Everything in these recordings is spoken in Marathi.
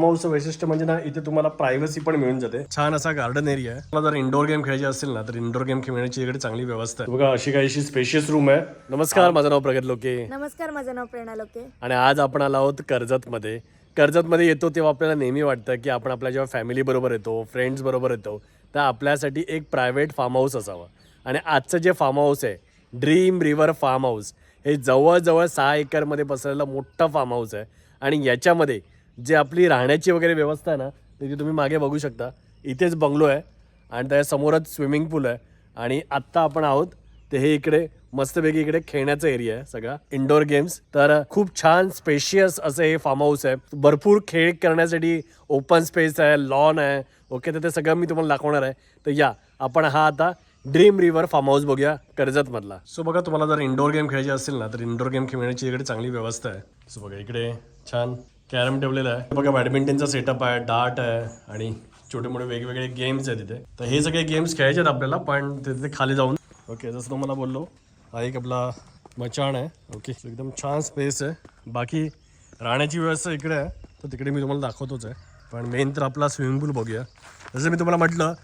फार्म हाऊसचं वैशिष्ट्य म्हणजे ना इथे तुम्हाला प्रायव्हसी पण मिळून जाते. छान असा गार्डन एरिया आहे. मला जर इंडोर गेम खेळायचे असतील ना तर इंडोर गेम खेळण्याची इकडे चांगली व्यवस्था आहे. बघा अशी काहीशी स्पेशियस रूम आहे. नमस्कार माझं नाव प्रगत लोके. नमस्कार माझं नाव प्रेरणा लोके. आणि आज आपण आलो आहोत कर्जतमध्ये. कर्जतमध्ये येतो तेव्हा आपल्याला नेहमी वाटतं की आपण आपल्या जेव्हा फॅमिली बरोबर येतो फ्रेंड्स बरोबर येतो तर आपल्यासाठी एक प्रायव्हेट फार्म हाऊस असावं. आणि आजचं जे फार्म हाऊस आहे ड्रीम रिव्हर फार्म हाऊस हे जवळजवळ सहा एकरमध्ये पसरलेलं मोठं फार्म हाऊस आहे. आणि याच्यामध्ये जे आपली राहण्याची वगैरे व्यवस्था आहे ना ती तुम्ही मागे बघू शकता. इथेच बंगलो आहे आणि त्याच्यासमोरच समोरच स्विमिंग पूल आहे. आणि आत्ता आपण आहोत ते हे इकडे मस्तपैकी इकडे खेळण्याचा एरिया आहे सगळा. इंडोर गेम्स तर खूप छान स्पेशियस असं हे फार्म हाऊस आहे. भरपूर खेळ करण्यासाठी ओपन स्पेस आहे लॉन आहे. ओके तर ते सगळं मी तुम्हाला दाखवणार आहे. तर या आपण हा आता ड्रीम रिव्हर फार्म हाऊस बघूया कर्जत मधला सो बघा तुम्हाला जर इंडोर गेम खेळायचे असेल ना तर इंडोर गेम खेळण्याची इकडे चांगली व्यवस्था आहे. सो बघा इकडे छान कॅरम ठेवलेला आहे. बघा बॅडमिंटनचा सेटअप आहे डार्ट आहे आणि छोटे मोठे वेगवेगळे गेम्स आहेत तिथे तर हे सगळे गेम्स खेळायचे आहेत आपल्याला पण तिथे खाली जाऊन. ओके जसं तुम्हाला बोललो हा एक आपला मचाण आहे. ओके एकदम छान स्पेस आहे. बाकी राहण्याची व्यवस्था इकडे आहे. तर तिकडे मी तुम्हाला दाखवतोच आहे. पण मेन तर आपला स्विमिंग पूल बघूया. जसं मी तुम्हाला म्हटलं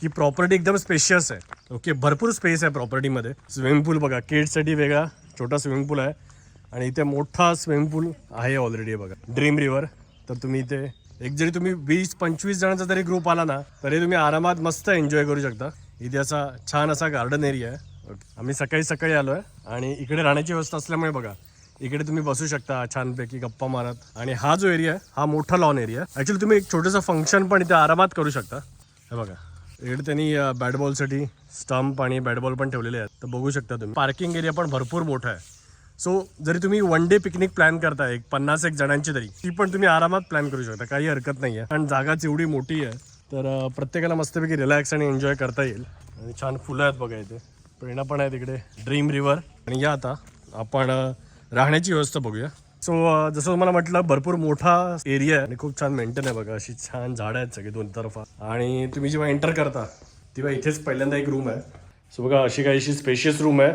की प्रॉपर्टी एकदम स्पेशियस आहे. ओके भरपूर स्पेस आहे प्रॉपर्टीमध्ये स्विमिंग पूल बघा किड्ससाठी वेगळा छोटा स्विमिंग पूल आहे. आणि इथे मोठा स्विमिंग पूल आहे ऑलरेडी बघा. ड्रीम रिव्हर तर तुम्ही इथे एक जरी तुम्ही वीस पंचवीस जणांचा जरी ग्रुप आला ना तरी तुम्ही आरामात मस्त एन्जॉय करू शकता. इथे असा छान असा गार्डन एरिया आहे. आम्ही सकाळी सकाळी आलो आहे आणि इकडे राहण्याची व्यवस्था असल्यामुळे बघा इकडे तुम्ही बसू शकता छानपैकी गप्पा मारत. आणि हा जो एरिया आहे हा मोठा लॉन एरिया आहे. ॲक्च्युली तुम्ही एक छोटंसं फंक्शन पण इथे आरामात करू शकता. हे बघा. इकडे त्यांनी बॅट बॉलसाठी स्टंप आणि बॅट बॉल पण ठेवलेले आहेत. तर बघू शकता तुम्ही. पार्किंग एरिया पण भरपूर मोठा आहे. सो जरी तुम्ही वन डे पिकनिक प्लॅन करताय एक पन्नास एक जणांची तरी ती पण तुम्ही आरामात प्लॅन करू शकता. काही हरकत नाही आहे कारण जागाच एवढी मोठी आहे तर प्रत्येकाला मस्तपैकी रिलॅक्स आणि एन्जॉय करता येईल. आणि छान फुलं आहेत बघा इथे. प्रेरणा पण आहे तिकडे ड्रीम रिव्हर आणि या आता आपण राहण्याची व्यवस्था बघूया. सो जसं तुम्हाला म्हटलं भरपूर मोठा एरिया आहे. आणि खूप छान मेंटेन आहे बघा. अशी छान झाडं आहेत सगळी दोन तरफा. आणि तुम्ही जेव्हा एंटर करता तेव्हा इथेच पहिल्यांदा एक रूम आहे. सो बघा अशी काहीशी स्पेशियस रूम आहे.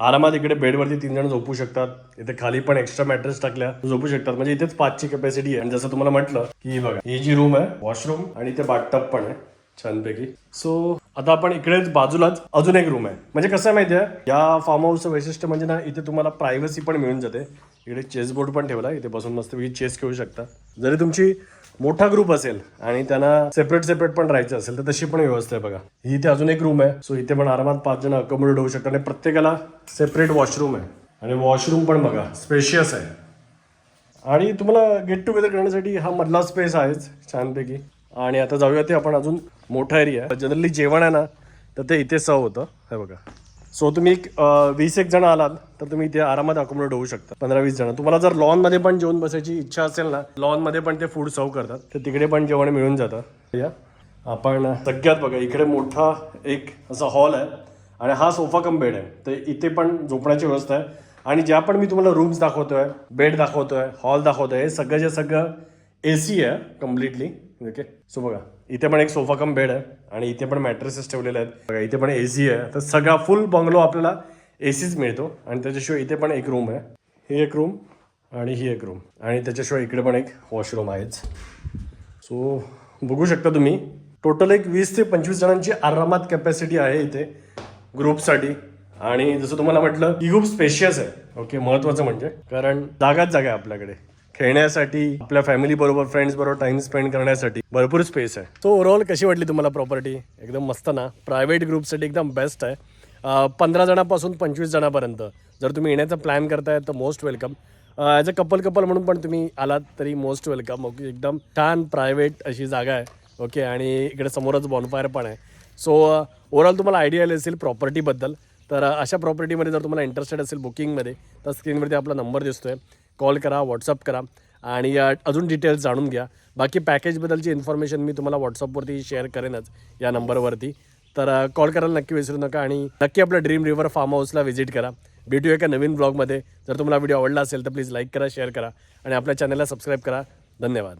आरामात इकडे बेडवरती तीन जण झोपू शकतात. इथे खाली पण एक्स्ट्रा मॅट्रेस टाकल्या झोपू शकतात. म्हणजे इथेच पाचची कॅपॅसिटी आहे. आणि जसं तुम्हाला म्हटलं की बघा ही जी रूम आहे वॉशरूम आणि इथे बाथटब पण आहे छानपैकी. सो आता आपण इकडेच बाजूलाच अजून एक रूम आहे. म्हणजे कसं आहे माहिती आहे या फार्म हाऊसचं वैशिष्ट्य म्हणजे ना इथे तुम्हाला प्रायव्हसी पण मिळून जाते. इकडे चेस बोर्ड पण ठेवला इथे बसून मस्तपैकी चेस खेळू शकता. जरी तुमची मोठा ग्रुप असेल आणि त्यांना सेपरेट सेपरेट पण राहायचं असेल तर तशी पण व्यवस्था आहे बघा. ही इथे अजून एक रूम आहे. सो इथे पण आरामात पाच जण अकोमोडेट होऊ शकतात आणि प्रत्येकाला सेपरेट वॉशरूम आहे. आणि वॉशरूम पण बघा स्पेशियस आहे. आणि तुम्हाला गेट टुगेदर करण्यासाठी हा मधला स्पेस आहेच छानपैकी. आणि आता जाऊया ते आपण अजून मोठा एरिया आहे जनरली जेवण आहे ना तर ते इथे सव होतं. हे बघा. सो तुम्ही एक, वीस एक जण आलात तर तुम्ही इथे आरामात अकोमोडेट होऊ शकता. पंधरा वीस जण. तुम्हाला जर लॉनमध्ये पण जेवण बसायची इच्छा असेल ना लॉनमध्ये पण ते फूड सर्व करतात. तर तिकडे पण जेवण मिळून जातं. या. आपण सगळ्यात बघा इकडे मोठा एक असा हॉल आहे आणि हा सोफा कम बेड आहे. तर इथे पण झोपण्याची व्यवस्था आहे. आणि ज्या पण मी तुम्हाला रूम्स दाखवतोय बेड दाखवतोय हॉल दाखवतोय हे सगळं जे सगळं ए सी आहे कम्प्लिटली ओके सो बघा. इथे पण एक सोफा कम बेड आहे आणि इथे पण मॅट्रेसेस ठेवलेले आहेत. बघा इथे पण ए सी आहे. तर सगळा फुल बंगलो आपल्याला ए सीच मिळतो आणि त्याच्याशिवाय इथे पण एक रूम आहे. ही एक रूम आणि ही एक रूम आणि त्याच्याशिवाय इकडे पण एक वॉशरूम आहेच. सो बघू शकता तुम्ही टोटल एक वीस ते पंचवीस जणांची आरामात कॅपॅसिटी आहे इथे ग्रुपसाठी आणि जसं तुम्हाला म्हटलं ही खूप स्पेशियस आहे. ओके महत्वाचं म्हणजे. कारण जागाच जागा आहे आपल्याकडे. खेळण्यासाठी आपल्या फॅमिली बरोबर फ्रेंड्स बरोबर टाइम स्पेंड करण्यासाठी भरपूर स्पेस आहे. सो ओव्हरऑल कशी वाटली तुम्हाला प्रॉपर्टी एकदम मस्त ना. प्रायव्हेट ग्रुपसाठी एकदम बेस्ट आहे. पंधरा जणांपासून पंचवीस जणांपर्यंत. जर तुम्ही येण्याचा प्लॅन करताय तर most welcome as a couple couple म्हणून पण तुम्ही आलात तरी मोस्ट वेलकम ओके एकदम छान प्रायव्हेट अशी जागा आहे. ओके आणि इकडे समोरच बॉनफायर पण आहे. सो ओव्हरऑल तुम्हाला आयडिया आली असेल प्रॉपर्टीबद्दल तर अशा प्रॉपर्टीमध्ये जर तुम्हाला इंटरेस्टेड असेल बुकिंगमध्ये तर स्क्रीनवरती आपला नंबर दिसतो आहे कॉल करा व्हॉट्सअप करा आणि अजून डिटेल्स जाणून घ्या. बाकी पॅकेजबद्दलची इन्फॉर्मेशन मी तुम्हाला व्हॉट्सअपवरती शेअर करेनच या नंबरवरती तर कॉल करायला नक्की विसरू नका आणि नक्की आपल्या ड्रीम रिव्हर फार्म हाऊसला व्हिजिट करा. भेटू एका नवीन ब्लॉगमध्ये जर तुम्हाला व्हिडिओ आवडला असेल तर प्लीज लाईक करा शेअर करा आणि आपल्या चॅनलला सबस्क्राईब करा. धन्यवाद.